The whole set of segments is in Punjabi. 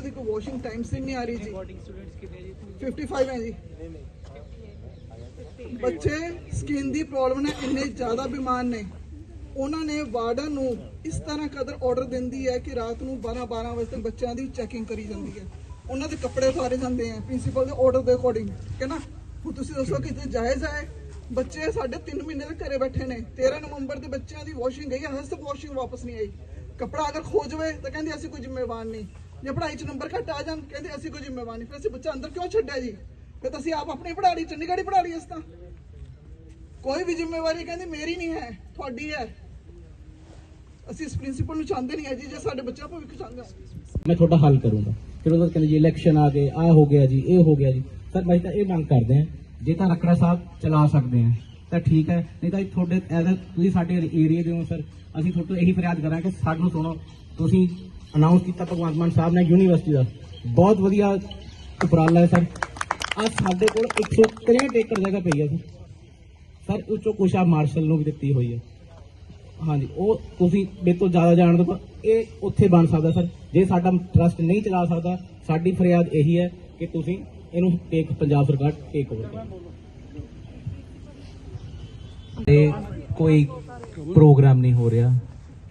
ਇਹਨਾਂ ਦੀ ਕੋਈ ਵਾਸ਼ਿੰਗ ਟਾਈਮ ਸਿਰ ਨਹੀਂ ਆ ਰਹੀ ਜੀ। ਰਿਕਾਰਡਿੰਗ ਸਟੂਡੈਂਟਸ ਕਿੰਨੇ ਜੀ? 55 ਹੈ ਜੀ। ਬੱਚੇ ਸਕਿਨ ਦੀ ਪ੍ਰੋਬਲਮ ਨਾਲ ਇੰਨੇ ਜ਼ਿਆਦਾ ਬਿਮਾਰ ਨੇ। ਉਹਨਾਂ ਨੇ ਵਾਰਡਨ ਨੂੰ ਇਸ ਤਰ੍ਹਾਂ ਕਦਰ ਆਰਡਰ ਦਿੰਦੀ ਹੈ ਕਿ ਰਾਤ ਨੂੰ 12 12 ਵਜੇ ਤੱਕ ਬੱਚਿਆਂ ਦੀ ਚੈਕਿੰਗ ਕਰੀ ਜਾਂਦੀ ਹੈ। ਉਹਨਾਂ ਦੇ ਕੱਪੜੇ ਉਤਾਰੇ ਜਾਂਦੇ ਆ ਪ੍ਰਿੰਸੀਪਲ ਦੇ ਆਰਡਰ ਦੇ ਅਕੋਰਡਿੰਗ ਕਿ ਨਾ ਹੁਣ ਤੁਸੀਂ ਦੱਸੋ ਕਿ ਤੇ ਜਾਇਜ਼ ਹੈ? ਬੱਚੇ ਸਾਡੇ 3 ਮਹੀਨੇ ਦੇ ਘਰੇ ਬੈਠੇ ਨੇ। 13 ਨਵੰਬਰ ਦੇ ਬੱਚਿਆਂ ਦੀ ਵਾਸ਼ਿੰਗ ਗਈ ਹੈ ਹਜੇ ਤੱਕ ਵਾਸ਼ਿੰਗ ਵਾਪਸ ਨਹੀਂ ਆਈ। ਕੱਪੜਾ ਅਗਰ ਖੋ ਜਾਵੇ ਤਾਂ ਕਹਿੰਦੇ ਅਸੀਂ ਕੋਈ ਜ਼ਿੰਮੇਵਾਰ ਨਹੀਂ। ਜੇ ਪੜ੍ਹਾਈ 'ਚ ਨੰਬਰ ਘੱਟ ਆ ਜਾਣ, ਕਹਿੰਦੇ ਅਸੀਂ ਕੋਈ ਜ਼ਿੰਮੇਵਾਰ ਨਹੀਂ। ਫਿਰ ਅਸੀਂ ਬੱਚਾ ਅੰਦਰ ਕਿਉਂ ਛੱਡਿਆ ਜੀ? ਫਿਰ ਅਸੀਂ ਆਪ ਆਪਣੀ ਪੜ੍ਹਾ ਲਈ ਚੰਡੀਗੜ੍ਹ ਹੀ ਪੜ੍ਹਾ ਲਈ ਇਸ ਤਾਂ। ਕੋਈ ਵੀ ਜ਼ਿੰਮੇਵਾਰੀ ਕਹਿੰਦੀ ਮੇਰੀ ਨਹੀਂ ਹੈ, ਤੁਹਾਡੀ ਹੈ। ਅਸੀਂ ਇਸ ਪ੍ਰਿੰਸੀਪਲ ਨੂੰ ਚਾਹੁੰਦੇ ਨਹੀਂ ਹੈ ਜੀ, ਜੇ ਸਾਡੇ ਬੱਚਾ ਭਵਿੱਖ ਚਾਹੁੰਦੇ ਮੈਂ ਤੁਹਾਡਾ ਹੱਲ ਕਰੂੰਗਾ। ਫਿਰ ਉਹਦਾ ਕਹਿੰਦੇ ਜੀ ਇਲੈਕਸ਼ਨ ਆ ਗਏ ਆ ਹੋ ਗਿਆ ਜੀ, ਇਹ ਹੋ ਗਿਆ ਜੀ। ਸਰ, ਮੈਂ ਤਾਂ ਇਹ ਮੰਗ ਕਰਦੇ ਹਾਂ, ਜੇ ਤਾਂ ਰਕੜਾ ਸਾਹਿਬ ਚਲਾ ਸਕਦੇ ਆ ਤਾਂ ਠੀਕ ਹੈ। ਨਹੀਂ ਤਾਂ ਤੁਹਾਡੇ ਐਜ਼ ਤੁਸੀਂ ਸਾਡੇ ਏਰੀਆ ਦੇ ਹੋ, ਸਰ। ਅਸੀਂ ਤੁਹਾਡੇ ਤੋਂ ਇਹੀ ਫਰਿਆਦ ਕਰਾਂਗੇ, ਸਾਨੂੰ ਸੁਣੋ। ਤੁਸੀਂ ਅਨਾਉਂਸ ਕੀਤਾ ਭਗਵੰਤ ਮਾਨ ਸਾਹਿਬ ਨੇ ਯੂਨੀਵਰਸਿਟੀ ਦਾ। ਬਹੁਤ ਵਧੀਆ ਉਪਰਾਲਾ ਹੈ ਸਰ। ਆ ਸਾਡੇ ਕੋਲ 163 ਏਕੜ ਜਗ੍ਹਾ ਪਈ ਹੈ ਸਰ। ਸਰ ਉਹ ਚੋਂ ਕੁਛ ਆ ਮਾਰਸ਼ਲ ਨੂੰ ਵੀ ਦਿੱਤੀ ਹੋਈ ਹੈ। ਹਾਂਜੀ, ਉਹ ਤੁਸੀਂ ਮੇਰੇ ਤੋਂ ਜ਼ਿਆਦਾ ਜਾਣਦੇ ਹੋ ਇਹ ਉੱਥੇ ਬਣ ਸਕਦਾ ਸਰ। ਜੇ ਸਾਡਾ ਟਰਸਟ ਨਹੀਂ ਚਲਾ ਸਕਦਾ, ਸਾਡੀ ਫਰਿਆਦ ਇਹੀ ਹੈ ਕਿ ਤੁਸੀਂ ਇਹਨੂੰ ਟੇਕ ਪੰਜਾਬ ਸਰਕਾਰ ਟੇਕ ਓਵਰ ਤੇ ਕੋਈ ਪ੍ਰੋਗਰਾਮ ਨਹੀਂ ਹੋ ਰਿਹਾ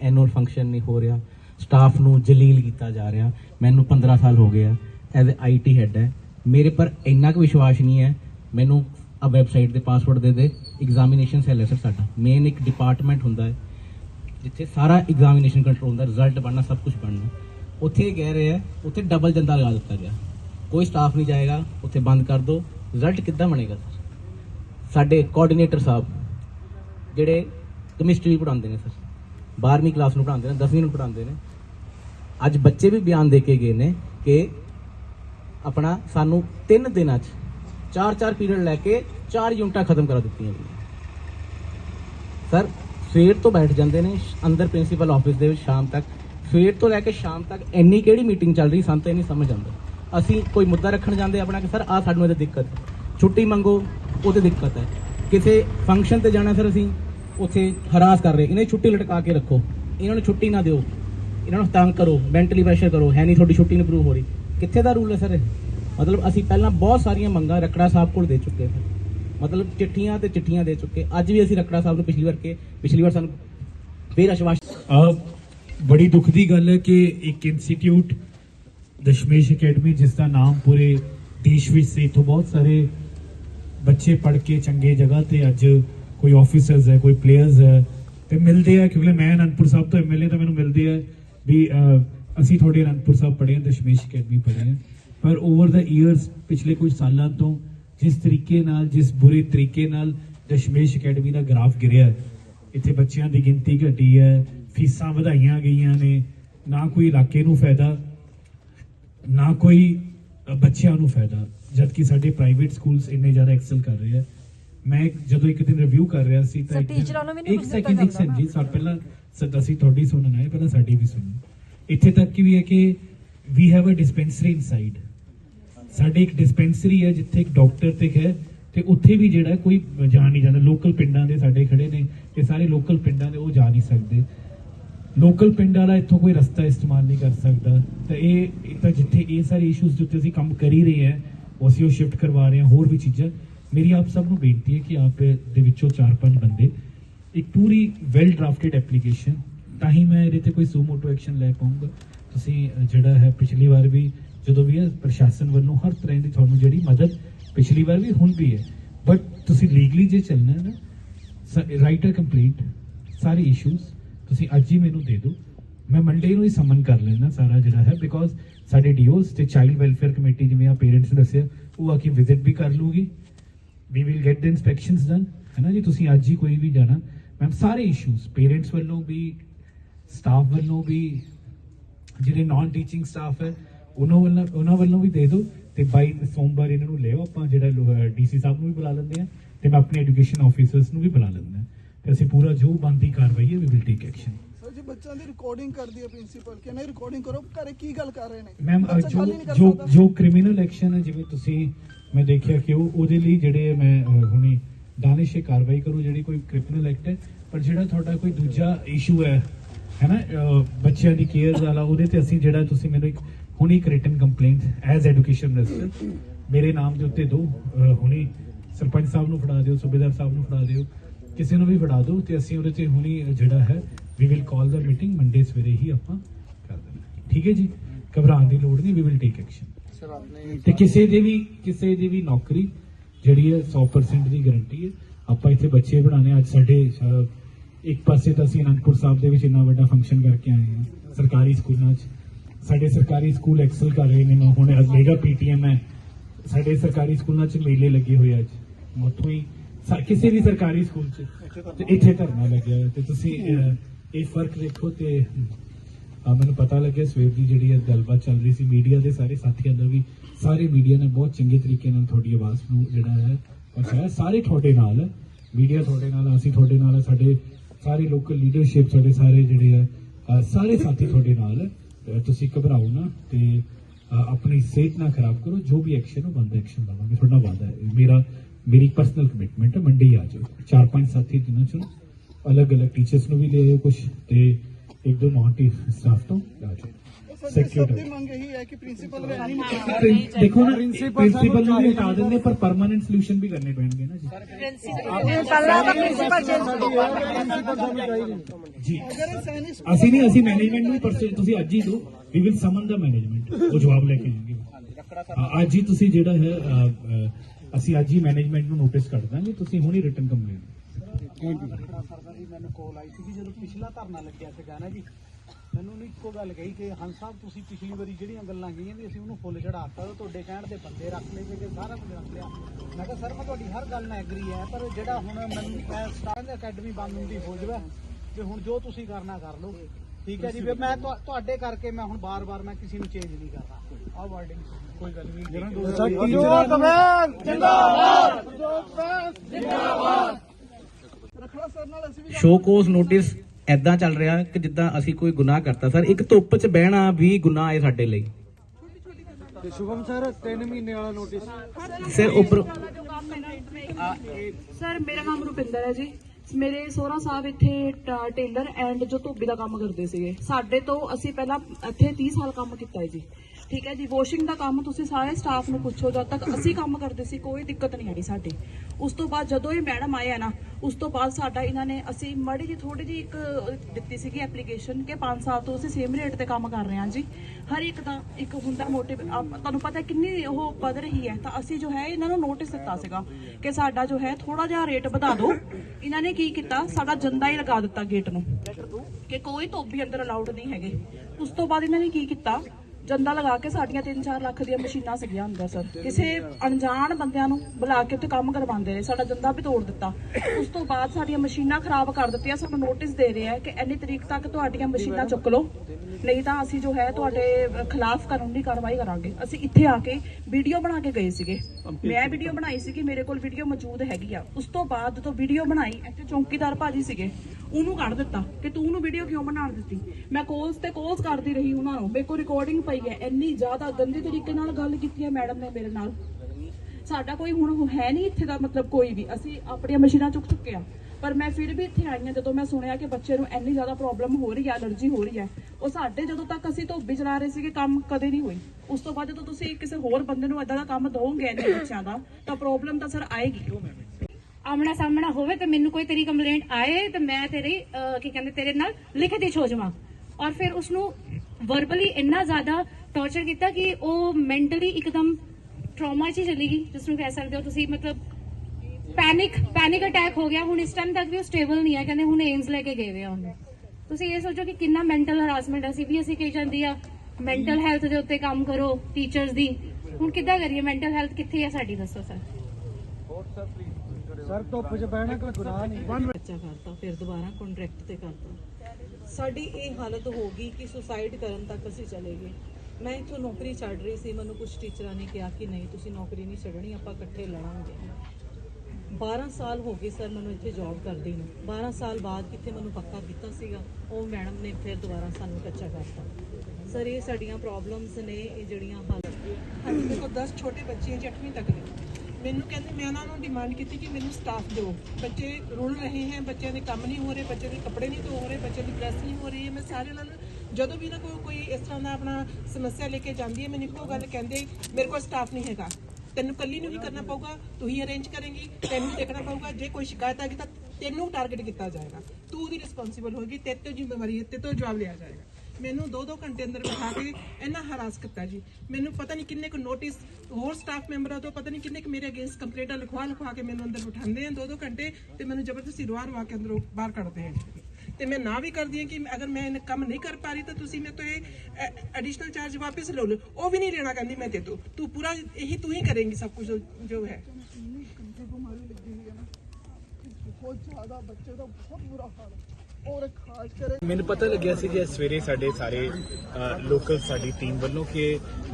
ਐਨੂਅਲ ਫੰਕਸ਼ਨ ਨਹੀਂ ਹੋ ਰਿਹਾ। ਸਟਾਫ ਨੂੰ ਜਲੀਲ ਕੀਤਾ ਜਾ ਰਿਹਾ। ਮੈਨੂੰ 15 ਸਾਲ ਹੋ ਗਏ ਆ। ਐਜ਼ ਅ ਆਈਟੀ ਹੈਡ ਹੈ। ਮੇਰੇ ਪਰ ਇੰਨਾ ਕੁ ਵਿਸ਼ਵਾਸ ਨਹੀਂ ਹੈ। ਮੈਨੂੰ ਆ ਵੈਬਸਾਈਟ ਦੇ ਪਾਸਵਰਡ ਦੇ ਦੇ। ਐਗਜ਼ਾਮੀਨੇਸ਼ਨ ਸੈੱਲ ਹੈ ਸਰ ਸਾਡਾ। ਮੇਨ ਇੱਕ ਡਿਪਾਰਟਮੈਂਟ ਹੁੰਦਾ ਹੈ। ਜਿੱਥੇ ਸਾਰਾ ਐਗਜ਼ਾਮੀਨੇਸ਼ਨ ਕੰਟਰੋਲ ਹੁੰਦਾ। ਰਿਜ਼ਲਟ ਬਣਨਾ, ਸਭ ਕੁਝ ਬਣਨਾ। ਉੱਥੇ ਇਹ ਕਹਿ ਰਹੇ ਆ ਉੱਥੇ ਡਬਲ ਜੰਦਾ ਲਗਾ ਦਿੱਤਾ ਗਿਆ। ਕੋਈ ਸਟਾਫ ਨਹੀਂ ਜਾਏਗਾ। ਉੱਥੇ ਬੰਦ ਕਰ ਦਿਓ ਰਿਜ਼ਲਟ ਕਿੱਦਾਂ ਬਣੇਗਾ? ਸਰ ਸਾਡੇ ਕੋਆਰਡੀਨੇਟਰ ਸਾਹਿਬ, ਜਿਹੜੇ ਕੈਮਿਸਟਰੀ ਪੜਾਉਂਦੇ ਨੇ ਸਰ 12ਵੀਂ ਕਲਾਸ ਨੂੰ ਪੜਾਉਂਦੇ ਨੇ 10ਵੀਂ ਨੂੰ ਪੜਾਉਂਦੇ ਨੇ ਅੱਜ ਬੱਚੇ ਵੀ ਬਿਆਨ ਦੇ ਕੇ ਗਏ ਨੇ ਕਿ ਆਪਣਾ ਸਾਨੂੰ 3 ਦਿਨਾਂ 'ਚ 4-4 ਪੀਰੀਅਡ ਲੈ ਕੇ 4 ਯੂਨਿਟਾਂ ਖਤਮ ਕਰਾ ਦਿੱਤੀਆਂ ਗਈਆਂ। ਸਰ, ਸਵੇਰ ਤੋਂ ਬੈਠ ਜਾਂਦੇ ਨੇ ਅੰਦਰ ਪ੍ਰਿੰਸੀਪਲ ਆਫਿਸ ਦੇ ਵਿੱਚ ਸ਼ਾਮ ਤੱਕ। ਸਵੇਰ ਤੋਂ ਲੈ ਕੇ ਸ਼ਾਮ ਤੱਕ ਇੰਨੀ ਕਿਹੜੀ ਮੀਟਿੰਗ ਚੱਲ ਰਹੀ, ਸਾਨੂੰ ਤਾਂ ਇਹ ਨਹੀਂ ਸਮਝ ਆਉਂਦਾ। ਅਸੀਂ ਕੋਈ ਮੁੱਦਾ ਰੱਖਣ ਜਾਂਦੇ ਆਪਣਾ ਕਿ ਸਰ ਆ ਸਾਨੂੰ ਇਹਦੇ ਦਿੱਕਤ ਛੁੱਟੀ ਮੰਗੋ ਉਹਤੇ ਦਿੱਕਤ ਹੈ। ਕਿਸੇ ਫੰਕਸ਼ਨ ਤੇ ਜਾਣਾ ਸਰ ਅਸੀਂ, ਉੱਥੇ ਹਰਾਸ ਕਰ ਰਹੇ। ਇਹਨਾਂ ਦੀ ਛੁੱਟੀ ਲਟਕਾ ਕੇ ਰੱਖੋ। ਇਹਨਾਂ ਨੂੰ ਛੁੱਟੀ ਨਾ ਦਿਓ। ਇਹਨਾਂ ਨੂੰ ਤੰਗ ਕਰੋ ਮੈਂਟਲੀ ਪ੍ਰੈਸ਼ਰ ਕਰੋ, ਹੈ ਨਹੀਂ ਤੁਹਾਡੀ ਛੁੱਟੀ ਨਹੀਂ ਅਪਰੂਵ ਹੋ ਰਹੀ। ਕਿੱਥੇ ਦਾ ਰੂਲ ਹੈ ਸਰ ਇਹ? ਮਤਲਬ ਅਸੀਂ ਪਹਿਲਾਂ ਬਹੁਤ ਸਾਰੀਆਂ ਮੰਗਾਂ ਰਕੜਾ ਸਾਹਿਬ ਕੋਲ ਦੇ ਚੁੱਕੇ ਹਾਂ। ਮਤਲਬ ਚਿੱਠੀਆਂ ਤੇ ਚਿੱਠੀਆਂ ਦੇ ਚੁੱਕੇ। ਅੱਜ ਵੀ ਅਸੀਂ ਰਕੜਾ ਸਾਹਿਬ ਨੂੰ ਪਿਛਲੀ ਵਾਰ ਕੇ ਪਿਛਲੀ ਵਾਰ ਸਾਨੂੰ ਫੇਰ ਅਸ਼ਵਾਸ ਬੜੀ ਦੁੱਖ ਦੀ ਗੱਲ ਹੈ ਕਿ ਇੱਕ ਇੰਸਟੀਚਿਊਟ ਦਸ਼ਮੇਸ਼ ਅਕੈਡਮੀ, ਜਿਸ ਦਾ ਨਾਮ ਪੂਰੇ ਦੇਸ਼ ਵਿੱਚ ਸੀ ਤੋਂ ਬਹੁਤ ਸਾਰੇ ਬੱਚੇ ਪੜ੍ਹ ਕੇ ਚੰਗੇ ਜਗ੍ਹਾ ਤੇ ਅੱਜ ਕੋਈ ਆਫੀਸਰਸ ਹੈ, ਕੋਈ ਪਲੇਅਰਸ ਹੈ। ਤੇ ਮਿਲਦੇ ਆ, ਕਿਉਂਕਿ ਮੈਂ ਅਨੰਦਪੁਰ ਸਾਹਿਬ ਤੋਂ ਐਮਐਲਏ ਤਾਂ ਮੈਨੂੰ ਮਿਲਦੇ ਆ। ਵੀ ਅਸੀਂ ਤੁਹਾਡੇ ਅਨੰਦਪੁਰ ਸਾਹਿਬ ਪੜ੍ਹੇ ਹਾਂ, ਦਸ਼ਮੇਸ਼ ਅਕੈਡਮੀ ਪੜ੍ਹੇ ਹਾਂ। ਪਰ ਓਵਰ ਦਾ ਇਅਰਸ ਪਿਛਲੇ ਕੁਝ ਸਾਲਾਂ ਤੋਂ ਜਿਸ ਤਰੀਕੇ ਨਾਲ, ਜਿਸ ਬੁਰੇ ਤਰੀਕੇ ਨਾਲ ਦਸ਼ਮੇਸ਼ ਅਕੈਡਮੀ ਦਾ ਗ੍ਰਾਫ ਗਿਰਿਆ ਇੱਥੇ ਬੱਚਿਆਂ ਦੀ ਗਿਣਤੀ ਘਟੀ ਹੈ, ਫੀਸਾਂ ਵਧਾਈਆਂ ਗਈਆਂ ਨੇ, ਨਾ ਕੋਈ ਇਲਾਕੇ ਨੂੰ ਫਾਇਦਾ, ਨਾ ਕੋਈ ਬੱਚਿਆਂ ਨੂੰ ਫਾਇਦਾ, ਜਦਕਿ ਸਾਡੇ ਪ੍ਰਾਈਵੇਟ ਸਕੂਲਸ ਇੰਨੇ ਜ਼ਿਆਦਾ ਐਕਸਲ ਕਰ ਰਹੇ ਆ ਮੈਂ ਜਦੋਂ ਇੱਕ ਦਿਨ ਰਿਵਿਊ ਕਰ ਰਿਹਾ ਸੀ ਸਰ, ਇੱਕ ਟੀਚਰਾਂ ਨੂੰ ਵੀ ਨਹੀਂ ਇੱਕ ਸੈਕਿੰਡ ਇੱਕ ਸੈਕਿੰਡ ਜੀ ਜਾਂਦਾ ਸਾ ਪਹਿਲਾਂ ਸਰ ਅਸੀਂ ਤੁਹਾਡੀ ਸੁਣਨਾ ਹੈ ਪਹਿਲਾਂ ਸਾਡੀ ਵੀ ਸੁਣੋ। ਇੱਥੇ ਤੱਕ ਕਿ ਵੀ ਹੈ ਕਿ we have a dispensary inside ਸਾਡੇ ਇੱਕ ਡਿਸਪੈਂਸਰੀ ਹੈ ਜਿੱਥੇ ਇੱਕ ਡਾਕਟਰ ਤੇ ਹੈ ਤੇ ਉੱਥੇ ਵੀ ਜਿਹੜਾ ਕੋਈ ਜਾ ਨਹੀਂ ਜਾਂਦਾ। ਲੋਕਲ ਪਿੰਡਾਂ ਦੇ ਸਾਡੇ ਖੜੇ ਨੇ ਇਹ ਸਾਰੇ ਲੋਕਲ ਪਿੰਡਾਂ ਦੇ ਉਹ ਜਾ ਨਹੀਂ ਸਕਦੇ। ਲੋਕਲ ਪਿੰਡ ਵਾਲਾ ਇੱਥੋਂ ਕੋਈ ਰਸਤਾ ਇਸਤੇਮਾਲ ਨਹੀਂ ਕਰ ਸਕਦਾ। ਤਾਂ ਇਹ ਤਾਂ ਜਿੱਥੇ ਇਹ ਸਾਰੇ ਇਸ਼ੂਜ਼ ਦੇ ਉੱਤੇ ਅਸੀਂ ਕੰਮ ਕਰ ਹੀ ਰਹੇ ਹਾਂ ਅਸੀਂ ਉਹ ਸ਼ਿਫਟ ਕਰਵਾ ਰਹੇ ਹਾਂ ਹੋਰ ਵੀ ਚੀਜ਼ਾਂ। ਮੇਰੀ ਆਪ ਸਭ ਨੂੰ ਬੇਨਤੀ ਹੈ ਕਿ ਆਪ ਦੇ ਵਿੱਚੋਂ 4-5 ਬੰਦੇ ਇੱਕ ਪੂਰੀ ਵੈਲ ਡਰਾਫਟਡ ਐਪਲੀਕੇਸ਼ਨ ਤਾਂ ਹੀ ਮੈਂ ਇਹਦੇ ਤੇ ਕੋਈ ਸੂਮੋਟੋ ਐਕਸ਼ਨ ਲੈ ਪਾਉਂਗਾ ਤੁਸੀਂ ਜਿਹੜਾ ਹੈ ਪਿਛਲੀ ਵਾਰ ਵੀ ਜਦੋਂ ਵੀ ਹੈ, ਪ੍ਰਸ਼ਾਸਨ ਵੱਲੋਂ ਹਰ ਤਰ੍ਹਾਂ ਦੀ ਤੁਹਾਨੂੰ ਜਿਹੜੀ ਮਦਦ ਪਿਛਲੀ ਵਾਰ ਵੀ ਹੁਣ ਵੀ ਹੈ। ਬਟ ਤੁਸੀਂ ਲੀਗਲੀ ਜੇ ਚੱਲਣਾ ਹੈ ਨਾ ਰਾਈਟਰ ਕੰਪਲੀਟ ਸਾਰੇ ਇਸ਼ੂਜ਼ ਤੁਸੀਂ ਅੱਜ ਹੀ ਮੈਨੂੰ ਦੇ ਦਿਓ। ਮੈਂ ਮੰਡੇ ਨੂੰ ਹੀ ਸਮਨ ਕਰ ਲੈਣਾ ਸਾਰਾ ਜਿਹੜਾ ਹੈ ਬਿਕੋਜ਼ ਸਾਡੇ ਡੀਓਸ ਤੇ ਚਾਈਲਡ ਵੈਲਫੇਅਰ ਕਮੇਟੀ ਜਿਵੇਂ ਆ ਪੇਰੈਂਟਸ ਦੱਸਿਆ, ਉਹ ਆ ਕੇ ਵਿਜ਼ਿਟ ਵੀ ਕਰ ਲੂਗੀ। We will get the inspections done ਹੈ ਨਾ ਜੀ ਤੁਸੀਂ ਅੱਜ ਹੀ ਕੋਈ ਵੀ ਜਾਣਾ ਮੈਮ ਸਾਰੇ ਇਸ਼ੂਜ਼ ਪੇਰੈਂਟਸ ਵੱਲੋਂ ਵੀ ਸਟਾਫ ਵੱਲੋਂ ਵੀ ਜਿਹੜੇ ਨਾਨ ਟੀਚਿੰਗ ਸਟਾਫ ਹੈ ਉਹਨਾਂ ਵੱਲੋਂ ਉਹਨਾਂ ਵੱਲੋਂ ਵੀ ਦੇ ਦਿਓ ਤੇ ਬਾਈ ਸੋਮਵਾਰ ਇਹਨਾਂ ਨੂੰ ਲਿਓ ਆਪਾਂ ਜਿਹੜਾ ਡੀਸੀ ਸਾਹਿਬ ਨੂੰ ਵੀ ਬੁਲਾ ਲੈਂਦੇ ਆ ਤੇ ਮੈਂ ਆਪਣੇ ਐਜੂਕੇਸ਼ਨ ਆਫੀਸਰਸ ਨੂੰ ਵੀ ਬੁਲਾ ਲੈਂਦਾ ਤੇ ਅਸੀਂ ਪੂਰਾ ਜੋ ਬੰਦੀ ਕਾਰਵਾਈ ਹੈ we will take action sir ji ਬੱਚਿਆਂ ਦੀ ਰਿਕਾਰਡਿੰਗ ਕਰਦੀ ਹੈ ਪ੍ਰਿੰਸੀਪਲ ਕਿ ਨਹੀਂ ਰਿਕਾਰਡਿੰਗ ਕਰੋ ਘਰੇ ਕੀ ਗੱਲ ਕਰ ਰਹੇ ਨੇ ਮੈਮ ਜੋ। ਜੋ ਕ੍ਰਿਮੀਨਲ ਐਕਸ਼ਨ ਹੈ ਜਿਵੇਂ ਤੁਸੀਂ ਮੈਂ ਦੇਖਿਆ ਕਿ ਉਹ ਉਹਦੇ ਲਈ ਜਿਹੜੇ ਮੈਂ ਹੁਣੀ ਦਾਨਿਸ਼ ਇਹ ਕਾਰਵਾਈ ਕਰੂ, ਜਿਹੜੀ ਕੋਈ ਕ੍ਰਿਮੀਨਲ ਐਕਟ ਹੈ, ਪਰ ਜਿਹੜਾ ਤੁਹਾਡਾ ਕੋਈ ਦੂਜਾ ਇਸ਼ੂ ਹੈ ਹੈ ਨਾ ਬੱਚਿਆਂ ਦੀ ਕੇਅਰ ਵਾਲਾ, ਉਹਦੇ ਤੇ ਅਸੀਂ ਜਿਹੜਾ ਤੁਸੀਂ ਮੈਨੂੰ ਇੱਕ, ਹੁਣੀ ਇੱਕ written complaint as education minister ਮੇਰੇ ਨਾਮ ਦੇ ਉੱਤੇ ਦੋ ਹੁਣੀ ਸਰਪੰਚ ਸਾਹਿਬ ਨੂੰ ਫੜਾ ਦਿਓ, ਸੂਬੇਦਾਰ ਸਾਹਿਬ ਨੂੰ ਫੜਾ ਦਿਓ, ਕਿਸੇ ਨੂੰ ਵੀ ਫੜਾ ਦਿਓ, ਤੇ ਅਸੀਂ ਉਹਦੇ ਤੇ ਹੁਣੀ ਜਿਹੜਾ ਹੈ we will call the meeting Monday ਸਵੇਰੇ ਹੀ ਆਪਾਂ ਕਰ ਦੇਣਾ ਠੀਕ ਹੈ ਜੀ? ਘਬਰਾਉਣ ਦੀ ਲੋੜ ਨਹੀਂ we will take action sir ਆਪਨੇ ਤੇ ਕਿਸੇ ਦੇ ਵੀ, ਕਿਸੇ ਦੀ ਵੀ ਨੌਕਰੀ ਜਿਹੜੀ ਹੈ 100% ਦੀ ਗਾਰੰਟੀ ਹੈ। ਆਪਾਂ ਇੱਥੇ ਬੱਚੇ ਬਣਾਣੇ ਅੱਜ ਸਾਡੇ ਇੱਕ ਪਾਸੇ ਤਾਂ ਅਸੀਂ ਅਨੰਦਪੁਰ ਸਾਹਿਬ ਦੇ ਵਿੱਚ ਇੰਨਾ ਵੱਡਾ ਫੰਕਸ਼ਨ ਕਰਕੇ ਆਏ ਹਾਂ, ਸਰਕਾਰੀ ਸਕੂਲਾਂ 'ਚ। ਸਾਡੇ ਸਰਕਾਰੀ ਸਕੂਲ ਐਕਸਲ ਕਰ ਰਹੇ ਨੇ। ਮੈਂ ਹੁਣ ਮੇਗਾ ਪੀਟੀਐਮ ਹੈ। ਸਾਡੇ ਸਰਕਾਰੀ ਸਕੂਲਾਂ 'ਚ ਮੇਲੇ ਲੱਗੇ ਹੋਏ ਅੱਜ। ਉੱਥੋਂ ਹੀ ਕਿਸੇ ਵੀ ਸਰਕਾਰੀ ਸਕੂਲ 'ਚ। ਤੇ ਇੱਥੇ ਧਰਨਾ ਲੱਗਿਆ ਤੇ ਤੁਸੀਂ ਇਹ ਫ਼ਰਕ ਦੇਖੋ ਤੇ ਮੈਨੂੰ ਪਤਾ ਲੱਗਿਆ ਸਵੇਰ ਦੀ ਜਿਹੜੀ ਇਹ ਗੱਲਬਾਤ ਚੱਲ ਰਹੀ ਸੀ ਮੀਡੀਆ ਦੇ ਸਾਰੇ ਸਾਥੀਆਂ ਦਾ ਵੀ, ਸਾਰੇ ਮੀਡੀਆ ਨੇ ਬਹੁਤ ਚੰਗੇ ਤਰੀਕੇ ਨਾਲ ਤੁਹਾਡੀ ਆਵਾਜ਼ ਨੂੰ ਜਿਹੜਾ ਹੈ ਪਹੁੰਚਾਇਆ ਸਾਰੇ ਤੁਹਾਡੇ ਨਾਲ ਮੀਡੀਆ ਤੁਹਾਡੇ ਨਾਲ, ਅਸੀਂ ਤੁਹਾਡੇ ਨਾਲ, ਸਾਡੇ ਸਾਰੇ ਲੋਕਲ ਲੀਡਰਸ਼ਿਪ ਤੁਹਾਡੇ ਸਾਰੇ ਜਿਹੜੇ ਹੈ ਸਾਰੇ ਸਾਥੀ ਤੁਹਾਡੇ ਨਾਲ ਤੁਸੀਂ ਘਬਰਾਓ ਨਾ ਤੇ ਆਪਣੀ ਸਿਹਤ ਨਾ ਖਰਾਬ ਕਰੋ, ਜੋ ਵੀ ਐਕਸ਼ਨ ਉਹ ਬੰਦ ਐਕਸ਼ਨ ਲਵਾਂਗੇ। ਤੁਹਾਡਾ ਵਾਅਦਾ ਹੈ। ਮੇਰਾ, ਮੇਰੀ ਪਰਸਨਲ ਕਮਿਟਮੈਂਟ ਹੈ, ਮੰਡੇ ਆ ਜਾਓ। ਚਾਰ ਪੰਜ ਸਾਥੀ ਦਿਨਾਂ ਚੋਂ ਅਲੱਗ-ਅਲੱਗ ਟੀਚਰਸ ਨੂੰ ਵੀ ਲੈ ਆਇਓ ਕੁਝ ਤੇ ਇੱਕ ਦੋ ਨੌਨ ਟੀਚ ਸਟਾਫ ਤੋਂ. ਦੀ ਮੰਗ ਇਹੀ ਹੈ ਕਿ ਪ੍ਰਿੰਸੀਪਲ ਦੇਖੋ ਨਾ ਪ੍ਰਿੰਸੀਪਲ ਨੂੰ ਵੀ ਹਟਾ ਦਿੰਦੇ ਪਰ ਪਰਮਾਨੈਂਟ ਸੋਲੂਸ਼ਨ ਵੀ ਕਰਨੇ ਪੈਣਗੇ ਨਾ ਜੀ ਜੀ ਅਸੀਂ ਨਹੀਂ ਅਸੀਂ ਮੈਨੇਜਮੈਂਟ ਨੂੰ ਪਰਸੇ ਤੁਸੀਂ ਅੱਜ ਹੀ ਦਿਓ we will summon the management ਉਹ ਜਵਾਬ ਲੈ ਕੇ ਜਾਣਗੇ ਹਾਂ, ਅੱਜ ਹੀ ਤੁਸੀਂ ਜਿਹੜਾ ਹੈ ਅਸੀਂ ਅੱਜ ਹੀ ਮੈਨੇਜਮੈਂਟ ਨੂੰ ਨੋਟਿਸ ਕਰ ਦਾਂਗੇ ਤੁਸੀਂ ਹੁਣੀ ਰਿਟਨ ਕੰਪਲੇਂਟ ਮੈਨੂੰ ਕਾਲ ਆਈ ਸੀ ਜਦੋਂ ਪਿਛਲਾ ਧਰਨਾ ਲੱਗਿਆ ਸੀਗਾ ਨਾ ਜੀ ਮੈਨੂੰ ਉਹਨੇ ਇੱਕੋ ਗੱਲ ਕਹੀ ਕਿ ਹੰਸ ਸਾਹਿਬ ਤੁਸੀਂ ਪਿਛਲੀ ਵਾਰੀ ਜਿਹੜੀਆਂ ਗੱਲਾਂ ਕਹੀਆਂ ਵੀ ਅਸੀਂ ਉਹਨੂੰ ਫੁੱਲ ਚੜਾਤਾ ਤੇ ਤੁਹਾਡੇ ਕਹਿਣ ਦੇ ਬੰਦੇ ਰੱਖ ਲਏ ਸੀਗੇ ਸਾਰਾ ਕੁਝ ਰੱਖ ਲਿਆ ਮੈਂ ਕਿਹਾ ਸਰ ਮੈਂ ਤੁਹਾਡੀ ਹਰ ਗੱਲ ਨਾਲ ਐਗਰੀ ਹੈ ਪਰ ਜਿਹੜਾ ਹੁਣ ਮੈਨੂੰ ਮੈਂ ਸਟਾਰ ਅਕੈਡਮੀ ਬੰਦ ਹੁੰਦੀ ਹੋ ਜਾਵੇ ਤੇ ਹੁਣ ਜੋ ਤੁਸੀਂ ਕਰਨਾ ਕਰ ਲਓ ਠੀਕ ਹੈ ਜੀ ਮੈਂ ਤੁਹਾ- ਤੁਹਾਡੇ ਕਰਕੇ ਮੈਂ ਹੁਣ ਬਾਰ-ਬਾਰ ਮੈਂ ਕਿਸੇ ਨੂੰ ਚੇਂਜ ਨਹੀਂ ਕਰਦਾ ਆਹ ਵਰਡਿੰਗ ਕੋਈ ਗੱਲ ਨਹੀਂ ਰਖੜਾ ਸਰ ਨਾਲ ਅਸੀਂ ਵੀ ਸ਼ੋ ਕੋਸ ਨੋਟਿਸ ਐਦਾਂ ਚੱਲ ਰਿਹਾ ਕਿ ਜਿੱਦਾਂ ਅਸੀਂ ਕੋਈ ਗੁਨਾਹ ਕਰਤਾ। ਸਰ ਇੱਕ ਧੁੱਪ 'ਚ ਬਹਿਣਾ ਵੀ ਗੁਨਾਹ ਹੈ ਸਾਡੇ ਲਈ। ਤੇ ਸ਼ੁਭਮ ਸਰ 3 ਮਹੀਨੇ ਵਾਲਾ ਨੋਟਿਸ ਸਰ ਉੱਪਰ ਸਰ ਮੇਰਾ ਨਾਮ ਰੁਪਿੰਦਰ ਹੈ ਜੀ। ਮੇਰੇ ਸੋਹਰਾ ਸਾਹਿਬ ਇੱਥੇ ਟੇਲਰ ਐਂਡ ਜੋ ਧੋਬੀ ਦਾ ਕੰਮ ਕਰਦੇ ਸੀਗੇ। ਸਾਡੇ ਤੋਂ ਅਸੀਂ ਪਹਿਲਾਂ ਇੱਥੇ 30 ਸਾਲ ਕੰਮ ਕੀਤਾ ਹੈ ਜੀ। ਠੀਕ ਹੈ ਜੀ ਵਾਸ਼ਿੰਗ ਦਾ ਕੰਮ ਤੁਸੀਂ ਸਾਰੇ ਸਟਾਫ ਨੂੰ ਪੁੱਛੋ, ਜਦ ਤੱਕ ਅਸੀਂ ਕੰਮ ਕਰਦੇ ਸੀ, ਕੋਈ ਦਿੱਕਤ ਨਹੀਂ ਆਈ ਸਾਡੀ। ਉਸ ਤੋਂ ਬਾਅਦ ਜਦੋਂ ਇਹ ਮੈਡਮ ਆਏ ਆ ਨਾ, ਉਸ ਤੋਂ ਬਾਅਦ ਸਾਡਾ ਇਹਨਾਂ ਨੇ ਅਸੀਂ ਮੜੀ ਜੀ ਥੋੜੀ ਜੀ ਇੱਕ ਦਿੱਤੀ ਸੀਗੀ ਐਪਲੀਕੇਸ਼ਨ ਕਿ 5 ਸਾਲ ਤੋਂ ਅਸੀਂ ਸੇਮ ਰੇਟ ਤੇ ਕੰਮ ਕਰ ਰਹੇ ਹਾਂ ਜੀ। ਹਰ ਇੱਕ ਦਾ ਇੱਕ ਹੁੰਦਾ ਮੋਟਿਵ ਤੁਹਾਨੂੰ ਪਤਾ ਕਿੰਨੀ ਉਹ ਵਧ ਰਹੀ ਹੈ, ਤਾਂ ਅਸੀਂ ਜੋ ਹੈ ਇਹਨਾਂ ਨੂੰ ਨੋਟਿਸ ਦਿੱਤਾ ਸੀਗਾ ਕਿ ਸਾਡਾ ਜੋ ਹੈ ਥੋੜਾ ਜਿਹਾ ਰੇਟ ਵਧਾ ਦਿਓ। ਇਹਨਾਂ ਨੇ ਕੀ ਕੀਤਾ, ਸਾਡਾ ਜੰਦਾ ਹੀ ਲਗਾ ਦਿੱਤਾ ਗੇਟ ਨੂੰ ਕਿ ਕੋਈ ਧੋਬੀ ਅੰਦਰ ਅਲਾਉਡ ਨਹੀਂ ਹੈਗੇ। ਉਸ ਤੋਂ ਬਾਅਦ ਇਹਨਾਂ ਨੇ ਕੀ ਕੀਤਾ ਜੰਦਾ ਲਗਾ ਕੇ ਸਾਡੀਆਂ 3-4 ਲੱਖ ਦੀਆਂ ਮਸ਼ੀਨਾਂ ਸੀਗੀਆਂ ਅੰਦਰ। ਸਰ ਕਿਸੇ ਅਣਜਾਣ ਬੰਦਿਆਂ ਨੂੰ ਬੁਲਾ ਕੇ ਉੱਥੇ ਕੰਮ ਕਰਵਾਉਂਦੇ ਨੇ ਸਾਡਾ ਜੰਦਾ ਵੀ ਤੋੜ ਦਿੱਤਾ। ਉਸ ਤੋਂ ਬਾਅਦ ਸਾਡੀਆਂ ਮਸ਼ੀਨਾਂ ਖਰਾਬ ਕਰ ਦਿੱਤੀਆਂ। ਸਾਨੂੰ ਨੋਟਿਸ ਦੇ ਰਹੇ ਆ ਕਿ ਇੰਨੀ ਤਰੀਕ ਤੱਕ ਤੁਹਾਡੀਆਂ ਮਸ਼ੀਨਾਂ ਚੁੱਕ ਲਓ। ਨਹੀਂ ਤਾਂ ਅਸੀਂ ਜੋ ਹੈ ਤੁਹਾਡੇ ਖਿਲਾਫ ਕਾਨੂੰਨੀ ਕਾਰਵਾਈ ਕਰਾਂਗੇ। ਅਸੀਂ ਇੱਥੇ ਆ ਕੇ ਵੀਡੀਓ ਬਣਾ ਕੇ ਗਏ ਸੀਗੇ। ਮੈਂ ਵੀਡੀਓ ਬਣਾਈ ਸੀਗੀ। ਮੇਰੇ ਕੋਲ ਵੀਡੀਓ ਮੌਜੂਦ ਹੈਗੀ ਆ। ਉਸ ਤੋਂ ਬਾਅਦ ਜਦੋਂ ਵੀਡੀਓ ਬਣਾਈ ਇੱਥੇ ਚੌਂਕੀਦਾਰ ਭਾਜੀ ਸੀਗੇ। ਉਹਨੂੰ ਕੱਢ ਦਿੱਤਾ ਕਿ ਤੂੰ ਉਹਨੂੰ ਵੀਡੀਓ ਕਿਉਂ ਬਣਾਉਣ ਦਿੱਤੀ? ਮੈਂ ਕਾਲਸ ਤੇ ਕਾਲਸ ਕਰਦੀ ਰਹੀ ਉਹਨਾਂ ਨੂੰ, ਮੇਰੇ ਕੋਲ ਰਿਕਾਰਡਿੰਗ ਪਈ ਹੈ, ਇੰਨੀ ਜ਼ਿਆਦਾ ਗੰਦੇ ਤਰੀਕੇ ਨਾਲ ਗੱਲ ਕੀਤੀ ਹੈ ਮੈਡਮ ਨੇ ਮੇਰੇ ਨਾਲ। ਸਾਡਾ ਕੋਈ ਹੁਣ ਹੈ ਨਹੀਂ ਇੱਥੇ ਦਾ ਮਤਲਬ ਕੋਈ ਵੀ, ਅਸੀਂ ਆਪਣੀਆਂ ਮਸ਼ੀਨਾਂ ਚੁੱਕ ਚੁੱਕੇ ਆ। ਪਰ ਮੈਂ ਫਿਰ ਵੀ ਇੱਥੇ ਆਈ ਹਾਂ, ਜਦੋਂ ਮੈਂ ਸੁਣਿਆ ਕਿ ਬੱਚੇ ਨੂੰ ਇੰਨੀ ਜ਼ਿਆਦਾ ਪ੍ਰੋਬਲਮ ਹੋ ਰਹੀ ਹੈ ਅਲਰਜੀ ਹੋ ਰਹੀ ਹੈ, ਉਹ ਸਾਡੇ ਜਦੋਂ ਤੱਕ ਅਸੀਂ ਧੋਬੀ ਚਲਾ ਰਹੇ ਸੀਗੇ, ਕੰਮ ਕਦੇ ਨਹੀਂ ਹੋਈ ਉਸ ਤੋਂ ਬਾਅਦ ਜਦੋਂ ਤੁਸੀਂ ਕਿਸੇ ਹੋਰ ਬੰਦੇ ਨੂੰ ਇਦਾਂ ਦਾ ਕੰਮ ਦੋਗੇ ਇੰਨੇ ਬੱਚਿਆਂ ਦਾ, ਤਾਂ ਪ੍ਰੋਬਲਮ ਤਾਂ ਸਰ ਆਏਗੀ। ਆਮਣਾ ਸਾਹਮਣਾ ਹੋਵੇ ਤੇ ਮੈਨੂੰ ਕੋਈ ਤੇਰੀ ਕੰਪਲੇਂਟ ਆਏ ਤੇ ਮੈਂ ਤੇਰੀ ਕੀ ਕਹਿੰਦੇ, ਤੇਰੇ ਨਾਲ ਲਿਖਤੀ ਹੋ ਜਾਵਾਂ ਔਰ ਫਿਰ ਉਸ ਨੂੰ ਵਰਬਲੀ ਇੰਨਾ ਜ਼ਿਆਦਾ ਟੌਰਚਰ ਕੀਤਾ ਕਿ ਉਹ ਮੈਂਟਲੀ ਇੱਕਦਮ ਟਰਾਮਾ 'ਚ ਚਲੀ ਗਈ ਜਿਸ ਨੂੰ ਕਹਿ ਸਕਦੇ ਹੋ ਤੁਸੀਂ, ਮਤਲਬ ਪੈਨਿਕ ਪੈਨਿਕ ਅਟੈਕ ਹੋ ਗਿਆ। ਹੁਣ ਇਸ ਟਾਈਮ ਤੱਕ ਵੀ ਉਹ ਸਟੇਬਲ ਨਹੀਂ ਹੈ, ਕਹਿੰਦੇ ਹੁਣ ਏਮਸ ਲੈ ਕੇ ਗਏ ਵੇ ਉਹਨੂੰ। ਤੁਸੀਂ ਇਹ ਸੋਚੋ ਕਿ ਕਿੰਨਾ ਮੈਂਟਲ ਹਰਾਸਮੈਂਟ ਅਸੀਂ ਵੀ ਅਸੀਂ ਕਹੀ ਜਾਂਦੀ ਆ ਮੈਂਟਲ ਹੈਲਥ ਦੇ ਉੱਤੇ ਕੰਮ ਕਰੋ ਟੀਚਰਸ ਦੀ। ਹੁਣ ਕਿੱਦਾਂ ਕਰੀਏ? ਮੈਂਟਲ ਹੈਲਥ ਕਿੱਥੇ ਆ ਸਾਡੀ? ਦੱਸੋ ਸਰ ਸਰ ਧੁੱਪ 'ਚ ਬਹਿਣਾ ਕੋਈ ਗੁਨਾਹ ਨਹੀਂ ਬੱਚਾ ਕਰਤਾ, ਫਿਰ ਦੁਬਾਰਾ ਕੰਟਰੈਕਟ ਤੇ ਕਰਤਾ। ਸਾਡੀ ਇਹ ਹਾਲਤ ਹੋ ਗਈ ਕਿ ਸੁਸਾਈਡ ਕਰਨ ਤੱਕ ਅਸੀਂ ਚਲੇ ਗਏ। ਮੈਂ ਇੱਥੋਂ ਨੌਕਰੀ ਛੱਡ ਰਹੀ ਸੀ, ਮੈਨੂੰ ਕੁਝ ਟੀਚਰਾਂ ਨੇ ਕਿਹਾ ਕਿ ਨਹੀਂ, ਤੁਸੀਂ ਨੌਕਰੀ ਨਹੀਂ ਛੱਡਣੀ, ਆਪਾਂ ਇਕੱਠੇ ਲੜਾਂਗੇ। 12 ਸਾਲ ਹੋ ਗਏ ਸਰ, ਮੈਨੂੰ ਇੱਥੇ ਜੌਬ ਕਰਦੀ ਨੂੰ। 12 ਸਾਲ ਬਾਅਦ ਕਿੱਥੇ ਮੈਨੂੰ ਪੱਕਾ ਕੀਤਾ ਸੀਗਾ, ਉਹ ਮੈਡਮ ਨੇ ਫਿਰ ਦੁਬਾਰਾ ਸਾਨੂੰ ਕੱਚਾ ਕਰਤਾ। ਸਰ, ਇਹ ਸਾਡੀਆਂ ਪ੍ਰੋਬਲਮਸ ਨੇ, ਇਹ ਜਿਹੜੀਆਂ ਹਾਲਤ ਹਾਂਜੀ ਮੇਰੇ ਕੋਲ 10 ਛੋਟੇ ਬੱਚੇ ਹੈ ਜੀ 8ਵੀਂ ਤੱਕ ਦੇ ਮੈਨੂੰ ਕਹਿੰਦੇ, ਮੈਂ ਉਹਨਾਂ ਨੂੰ ਡਿਮਾਂਡ ਕੀਤੀ ਕਿ ਮੈਨੂੰ ਸਟਾਫ ਦਿਓ। ਬੱਚੇ ਰੁਲ ਰਹੇ ਹੈ, ਬੱਚਿਆਂ ਦੇ ਕੰਮ ਨਹੀਂ ਹੋ ਰਹੇ, ਬੱਚਿਆਂ ਦੇ ਕੱਪੜੇ ਨਹੀਂ ਧੋ ਰਹੇ, ਬੱਚਿਆਂ ਦੀ ਪ੍ਰੈਸ ਨਹੀਂ ਹੋ ਰਹੀ ਹੈ। ਮੈਂ ਸਾਰੇ ਉਹਨਾਂ ਨੂੰ ਜਦੋਂ ਵੀ ਨਾ ਕੋਈ ਕੋਈ ਇਸ ਤਰ੍ਹਾਂ ਦਾ ਆਪਣਾ ਸਮੱਸਿਆ ਲੈ ਕੇ ਜਾਂਦੀ ਹੈ, ਮੈਨੂੰ ਇੱਕੋ ਗੱਲ ਕਹਿੰਦੇ, ਮੇਰੇ ਕੋਲ ਸਟਾਫ ਨਹੀਂ ਹੈਗਾ। ਤੈਨੂੰ ਕੱਲੀ ਨੂੰ ਹੀ ਕਰਨਾ ਪਊਗਾ, ਤੂੰ ਹੀ ਅਰੇਂਜ ਕਰੇਂਗੀ, ਤੈਨੂੰ ਦੇਖਣਾ ਪਊਗਾ। ਜੇ ਕੋਈ ਸ਼ਿਕਾਇਤ ਆ ਗਈ ਤਾਂ ਤੈਨੂੰ ਟਾਰਗੇਟ ਕੀਤਾ ਜਾਏਗਾ। ਤੂੰ ਉਹਦੀ ਰਿਸਪੌਂਸਿਬਲ ਹੋਏਗੀ, ਤੇਰੇ ਤੋਂ ਜ਼ਿੰਮੇਵਾਰੀ ਹੈ, ਤੇਰੇ ਤੋਂ ਜਵਾਬ ਲਿਆ ਜਾਏਗਾ। ਮੈਨੂੰ 2-2 ਘੰਟੇ ਅੰਦਰ ਬਿਠਾ ਕੇ ਇੰਨਾ ਹਰਾਸ ਕੀਤਾ ਜੀ। ਮੈਨੂੰ ਪਤਾ ਨਹੀਂ ਕਿੰਨੇ ਕੁ ਨੋਟਿਸ ਹੋਰ ਸਟਾਫ ਮੈਂਬਰਾਂ ਤੋਂ ਪਤਾ ਨਹੀਂ ਕਿੰਨੇ ਕੁ ਮੇਰੇ ਅਗੇਂਸਟ ਕੰਪਲੇਂਟਾਂ ਲਿਖਵਾ ਲਿਖਵਾ ਕੇ ਮੈਨੂੰ ਅੰਦਰ ਬਿਠਾਉਂਦੇ ਆ 2-2 ਘੰਟੇ ਤੇ ਮੈਨੂੰ ਜ਼ਬਰਦਸਤੀ ਰਵਾ ਰਵਾ ਕੇ ਅੰਦਰੋਂ ਬਾਹਰ ਕੱਢਦੇ ਆ ਤੇ ਮੈਂ ਨਾ ਵੀ ਕਰਦੀ ਹਾਂ ਕਿ ਅਗਰ ਮੈਂ ਇਹ ਕੰਮ ਨਹੀਂ ਕਰ ਪਾ ਰਹੀ ਤਾਂ ਤੁਸੀਂ ਮੇਰੇ ਤੋਂ ਇਹ ਐਡੀਸ਼ਨਲ ਚਾਰਜ ਵਾਪਸ ਲਓ ਲਓ। ਉਹ ਵੀ ਨਹੀਂ ਲੈਣਾ ਕਹਿੰਦੀ ਮੈਂ ਤੇ ਤੂੰ। ਤੂੰ ਪੂਰਾ ਇਹੀ ਤੂੰ ਹੀ ਕਰੇਂਗੀ ਸਭ ਕੁਝ ਜੋ ਹੈ। ਬਹੁਤ ਜ਼ਿਆਦਾ ਬੱਚੇ ਦਾ ਬਹੁਤ ਬੁਰਾ ਹਾਲ ਹੈ ਔਰ ਖਾਸ ਕਰ ਮੈਨੂੰ ਪਤਾ ਲੱਗਿਆ ਸੀ ਜੇ ਸਵੇਰੇ ਸਾਡੇ ਸਾਰੇ ਲੋਕਲ ਸਾਡੀ ਟੀਮ ਵੱਲੋਂ ਕਿ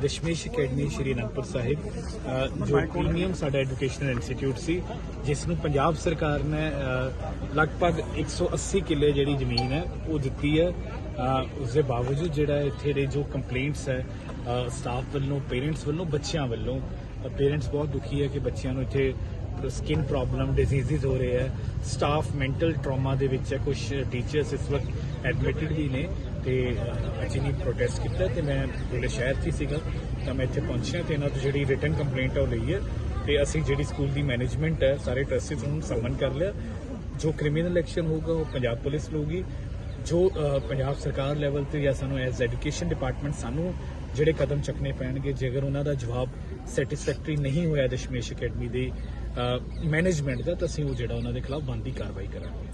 ਦਸ਼ਮੇਸ਼ ਅਕੈਡਮੀ ਸ਼੍ਰੀ ਅਨੰਦਪੁਰ ਸਾਹਿਬ ਅ, ਜੋ ਪ੍ਰੀਮੀਅਮ ਸਾਡਾ ਐਜੂਕੇਸ਼ਨਲ ਇੰਸਟੀਚਿਊਟ ਸੀ ਜਿਸ ਨੂੰ ਪੰਜਾਬ ਸਰਕਾਰ ਨੇ ਅ, ਲਗਭਗ 180 ਕਿੱਲੇ ਜਿਹੜੀ ਜ਼ਮੀਨ ਹੈ ਉਹ ਦਿੱਤੀ ਹੈ। ਅ, ਉਸ ਦੇ ਬਾਵਜੂਦ ਜਿਹੜਾ ਇੱਥੇ ਦੇ ਜੋ ਕੰਪਲੇਂਟਸ ਹੈ ਸਟਾਫ ਵੱਲੋਂ ਪੇਰੈਂਟਸ ਵੱਲੋਂ ਬੱਚਿਆਂ ਵੱਲੋਂ ਪੇਰੈਂਟਸ ਬਹੁਤ ਦੁਖੀ ਹੈ ਕਿ ਬੱਚਿਆਂ ਨੂੰ ਇੱਥੇ ਸਕਿਨ ਪ੍ਰੋਬਲਮ ਡਿਜ਼ੀਜ਼ਸ ਹੋ ਰਹੇ ਹੈ। ਸਟਾਫ ਮੈਂਟਲ ਟਰਾਮਾ ਦੇ ਵਿੱਚ ਹੈ। ਕੁਝ ਟੀਚਰਸ ਇਸ ਵਕਤ ਐਡਮਿਟਡ ਵੀ ਨੇ ਤੇ ਅਸੀਂ ਨੇ ਪ੍ਰੋਟੈਸਟ ਕੀਤਾ ਤੇ ਮੈਂ ਪੂਰੇ ਸ਼ਹਿਰ 'ਚ ਹੀ ਸੀਗਾ। ਤਾਂ ਮੈਂ ਇੱਥੇ ਪਹੁੰਚਿਆ ਤੇ ਇਹਨਾਂ ਤੋਂ ਜਿਹੜੀ ਰਿਟਨ ਕੰਪਲੇਂਟ ਹੈ ਉਹ ਲਈ ਹੈ ਤੇ ਅਸੀਂ ਜਿਹੜੀ ਸਕੂਲ ਦੀ ਮੈਨੇਜਮੈਂਟ ਹੈ, ਸਾਰੇ ਟਰਸਟੀਜ਼ ਨੂੰ ਸਮਨ ਕਰ ਲਿਆ। ਜੋ ਕ੍ਰਿਮੀਨਲ ਐਕਸ਼ਨ ਹੋਊਗਾ, ਉਹ ਪੰਜਾਬ ਪੁਲਿਸ ਲਊਗੀ। ਜੋ ਪੰਜਾਬ ਸਰਕਾਰ ਲੈਵਲ ਤੇ ਜਾਂ ਸਾਨੂੰ ਐਜ਼ ਐਜੂਕੇਸ਼ਨ ਡਿਪਾਰਟਮੈਂਟ ਸਾਨੂੰ ਜਿਹੜੇ ਕਦਮ ਚੱਕਣੇ ਪੈਣਗੇ, ਜੇਕਰ ਉਹਨਾਂ ਦਾ ਜਵਾਬ ਸੈਟੀਸਫੈਕਟਰੀ ਨਹੀਂ ਹੋਇਆ ਦਸ਼ਮੇਸ਼ ਅਕੈਡਮੀ ਦੀ ਮੈਨੇਜਮੈਂਟ ਦਾ, ਤਾਂ ਅਸੀਂ ਉਹ ਜਿਹੜਾ ਉਹਨਾਂ ਦੇ ਖਿਲਾਫ ਬਣਦੀ ਕਾਰਵਾਈ ਕਰਾਂਗੇ।